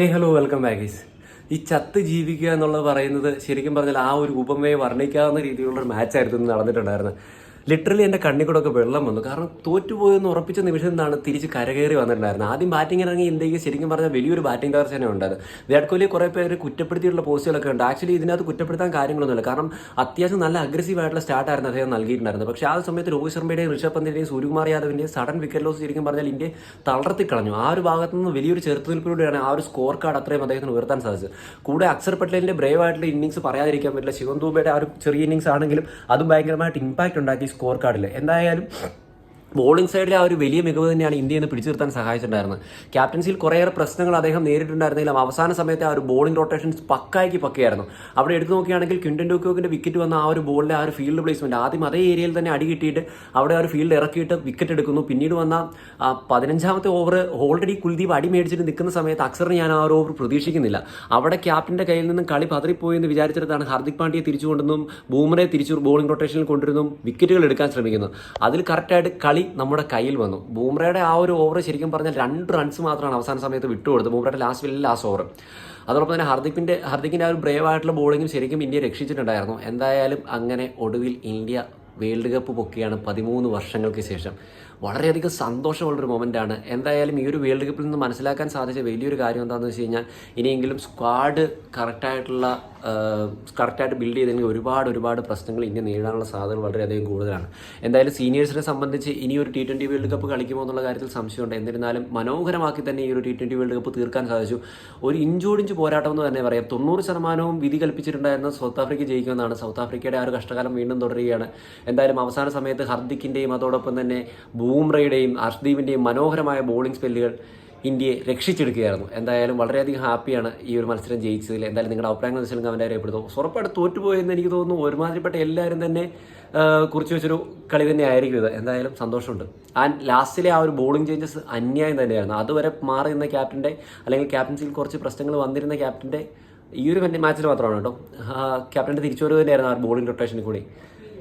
ഹേ hello welcome ബാഗീസ് ഈ ചത്ത് ജീവിക്കുക എന്നുള്ളത് പറയുന്നത് ശരിക്കും പറഞ്ഞാൽ ആ ഒരു ഉപമയെ വർണിക്കാവുന്ന രീതിയിലുള്ള ഒരു മാച്ചായിരുന്നു നടന്നിട്ടുണ്ടായിരുന്നത്. ലിറ്ററലി എന്റെ കണ്ണി കൂടെ ഒക്കെ വെള്ളം വന്നു. കാരണം തോറ്റുപോയെന്ന് ഉറപ്പിച്ച നിമിഷം നിന്നാണ് തിരിച്ച് കരകയറി വന്നിട്ടുണ്ടായിരുന്നത്. ആദ്യം ബാറ്റിംഗ് ഇറങ്ങി ഇന്ത്യയ്ക്ക് ശരിക്കും പറഞ്ഞാൽ വലിയൊരു ബാറ്റിംഗ് തകർച്ച തന്നെ ഉണ്ടായത്. വിരാട് കോഹ്ലി കുറേ പേര് കുറ്റപ്പെടുത്തിയിട്ടുള്ള പോസ്റ്റുകളൊക്കെ ഉണ്ട്. ആക്ച്വലി ഇതിനകത്ത് കുറ്റപ്പെടുത്താൻ കാര്യങ്ങളൊന്നുമില്ല. കാരണം അത്യാവശ്യം നല്ല അഗ്രസീവ് ആയിട്ടുള്ള സ്റ്റാർട്ടായിരുന്നു അദ്ദേഹം നൽകിയിട്ടുണ്ടായിരുന്നത്. പക്ഷേ ആ സമയത്ത് രോഹിത് ശർമ്മയുടെയും ഋഷഭ് പന്തിന്റെയും സൂര്യകുമാർ യാദവിന്റെയും സഡൻ വിക്കറ്റ് ലോസ് ശരിക്കും പറഞ്ഞാൽ ഇന്ത്യ തളർത്തി കളഞ്ഞു. ആ ഒരു ഭാഗത്ത് നിന്ന് വലിയൊരു ചെറുത്തുനിൽപ്പിലൂടെയാണ് ആ ഒരു സ്കോർ കാർഡ് അത്രയും അദ്ദേഹത്തിന് ഉയർത്താൻ സാധിച്ചത്. കൂടെ അക്സർ പട്ടേലിന്റെ ബ്രേവ് ആയിട്ടുള്ള ഇന്നിങ്സ് പറയാതിരിക്കാൻ പറ്റില്ല. ശിവൻ ദൂബയുടെ ആ ഒരു ചെറിയ ഇന്നിങ്സ് ആണെങ്കിലും അതും ഭയങ്കരമായിട്ട് ഇമ്പാക്ട് ഉണ്ടാക്കി. സ്കോർ കാർഡിൽ എന്തായാലും ബോളിംഗ് സൈഡിലെ ആ ഒരു വലിയ മികവ് തന്നെയാണ് ഇന്ത്യ എന്ന് പിടിച്ചു നിർത്താൻ സഹായിച്ചിട്ടുണ്ടായിരുന്നത്. ക്യാപ്റ്റൻസിയിൽ കുറേയേറെ പ്രശ്നങ്ങൾ അദ്ദേഹം നേരിട്ടുണ്ടായിരുന്നെങ്കിലും അവസാന സമയത്ത് ആ ഒരു ബോളിംഗ് റൊട്ടേഷൻസ് പക്കായ്ക്ക് പക്കയായിരുന്നു. അവിടെ എടുത്തു നോക്കുകയാണെങ്കിൽ ക്വിന്റൻ ഡോക്യോക്കിന്റെ വിക്കറ്റ് വന്ന ആ ഒരു ബോളിലെ ആ ഒരു ഫീൽഡ് പ്ലേസ്മെന്റ് ആദ്യം അതേ ഏരിയയിൽ തന്നെ അടി കിട്ടിയിട്ട് അവിടെ ആ ഒരു ഫീൽഡ് ഇറക്കിയിട്ട് വിക്കറ്റ് എടുക്കുന്നു. പിന്നീട് വന്ന പതിനഞ്ചാമത്തെ ഓവർ ഓൾറെഡി കുൽദീപ് അടി മേടിച്ചിട്ട് നിൽക്കുന്ന സമയത്ത് അക്സറിന് ഞാൻ ആ ഒരു ഓവർ പ്രതീക്ഷിക്കുന്നില്ല. അവിടെ ക്യാപ്റ്റന്റെ കയ്യിൽ നിന്നും കളി പതറിപ്പോയി എന്ന് വിചാരിച്ചിടത്താണ് ഹാർദിക് പാണ്ഡ്യയെ തിരിച്ചു കൊണ്ടുവന്നും ബൂമറെ തിരിച്ചു ബോളിംഗ് റൊട്ടേഷനിൽ കൊണ്ടുവരുന്നതും വിക്കറ്റുകൾ എടുക്കാൻ ശ്രമിക്കുന്നു അതിൽ കറക്റ്റായിട്ട് കളി നമ്മുടെ കയ്യിൽ വന്നു. ബൂംറയുടെ ആ ഒരു ഓവർ ശരിക്കും പറഞ്ഞാൽ രണ്ട് റൺസ് മാത്രമാണ് അവസാന സമയത്ത് വിട്ടുകൊടുത്തത്. ബൂംറയുടെ ലാസ്റ്റ് വലിയ ലാസ്റ്റ് ഓവർ അതോടൊപ്പം തന്നെ ഹർദിക്കിന്റെ ഹർദിക്കിന്റെ ആ ഒരു ബ്രേവ് ആയിട്ടുള്ള ബോളിങ്ങും ശരിക്കും ഇന്ത്യ രക്ഷിച്ചിട്ടുണ്ടായിരുന്നു. എന്തായാലും അങ്ങനെ ഒടുവിൽ ഇന്ത്യ വേൾഡ് കപ്പ് പൊക്കിയാണ് പതിമൂന്ന് വർഷങ്ങൾക്ക് ശേഷം. വളരെയധികം സന്തോഷമുള്ളൊരു മൊമെന്റാണ് എന്തായാലും ഈ ഒരു വേൾഡ് കപ്പിൽ നിന്ന് മനസ്സിലാക്കാൻ സാധിച്ച വലിയൊരു കാര്യം എന്താണെന്ന് വെച്ച് കഴിഞ്ഞാൽ ഇനിയെങ്കിലും സ്ക്വാഡ് കറക്റ്റായിട്ടുള്ള കറക്റ്റായിട്ട് ബിൽഡ് ചെയ്തെങ്കിൽ ഒരുപാട് ഒരുപാട് പ്രശ്നങ്ങൾ ഇന്ത്യ നേരിടാനുള്ള സാധ്യതകൾ വളരെയധികം കൂടുതലാണ്. എന്തായാലും സീനിയേഴ്സിനെ സംബന്ധിച്ച് ഇനി ഒരു ടി ട്വന്റി വേൾഡ് കപ്പ് കളിക്കുമോ എന്നുള്ള കാര്യത്തിൽ സംശയമുണ്ട്. എന്നിരുന്നാലും മനോഹരമാക്കി തന്നെ ഈ ഒരു ടി ട്വന്റി വേൾഡ് കപ്പ് തീർക്കാൻ സാധിച്ചു. ഒരു ഇഞ്ചോടിഞ്ച് പോരാട്ടം എന്ന് തന്നെ പറയാം. തൊണ്ണൂറ് ശതമാനവും വിധി കൽപ്പിച്ചിട്ടുണ്ടായിരുന്ന സൗത്ത് ആഫ്രിക്ക ജയിക്കുമെന്നാണ് സൗത്ത് ആഫ്രിക്കയുടെ ആ ഒരു കഷ്ടകാലം വീണ്ടും തുടരുകയാണ്. എന്തായാലും അവസാന സമയത്ത് ഹർദിക്കിന്റെയും അതോടൊപ്പം തന്നെ ബൂംറയുടെയും അർഷ്ദീപിന്റെയും മനോഹരമായ ബോളിംഗ് സ്പെല്ലുകൾ ഇന്ത്യയെ രക്ഷിച്ചെടുക്കുകയായിരുന്നു. എന്തായാലും വളരെയധികം ഹാപ്പിയാണ് ഈ ഒരു മത്സരം ജയിച്ചതിൽ. എന്തായാലും നിങ്ങളുടെ അഭിപ്രായങ്ങൾ വെച്ചാലും കമന്റ് അറിയപ്പെടുത്തും ഉറപ്പായിട്ട് തോറ്റുപോയെന്ന് എനിക്ക് തോന്നുന്നു. ഒരുമാതിരിപ്പെട്ട എല്ലാവരും തന്നെ കുറിച്ച് വെച്ചൊരു കളി തന്നെ ആയിരിക്കും ഇത്. എന്തായാലും സന്തോഷമുണ്ട്. ആൻഡ് ലാസ്റ്റിലെ ആ ഒരു ബോളിംഗ് ചേഞ്ചസ് അന്യായം തന്നെയായിരുന്നു. അതുവരെ മാറി നിന്ന ക്യാപ്റ്റന്റെ അല്ലെങ്കിൽ ക്യാപ്റ്റൻസിയിൽ കുറച്ച് പ്രശ്നങ്ങൾ വന്നിരുന്ന ക്യാപ്റ്റന്റെ ഈ ഒരു മാച്ചിൽ മാത്രമാണ് കേട്ടോ. ക്യാപ്റ്റന്റെ തിരിച്ചുവരവ് തന്നെയായിരുന്നു ആ ബോളിംഗ് റൊട്ടേഷനിൽ കൂടി.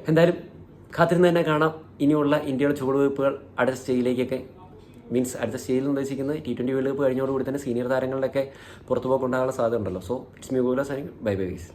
എന്തായാലും കാത്തിരുന്ന് തന്നെ കാണാം. ഇനിയുള്ള ഇന്ത്യയുടെ ചുവടുവയ്പ്പുകൾ അടുത്ത സ്റ്റേജിലേക്കൊക്കെ മീൻസ് അടുത്ത സ്റ്റേജിൽ ഉദ്ദേശിക്കുന്നത് ടി ട്വന്റി വേൾഡ് കപ്പ് കഴിഞ്ഞോടുകൂടി തന്നെ സീനിയർ താരങ്ങളുടെയൊക്കെ പുറത്തുപോക്ക് ഉണ്ടാകാനുള്ള സാധ്യത ഉണ്ടല്ലോ so it's me signing bye bye Weiss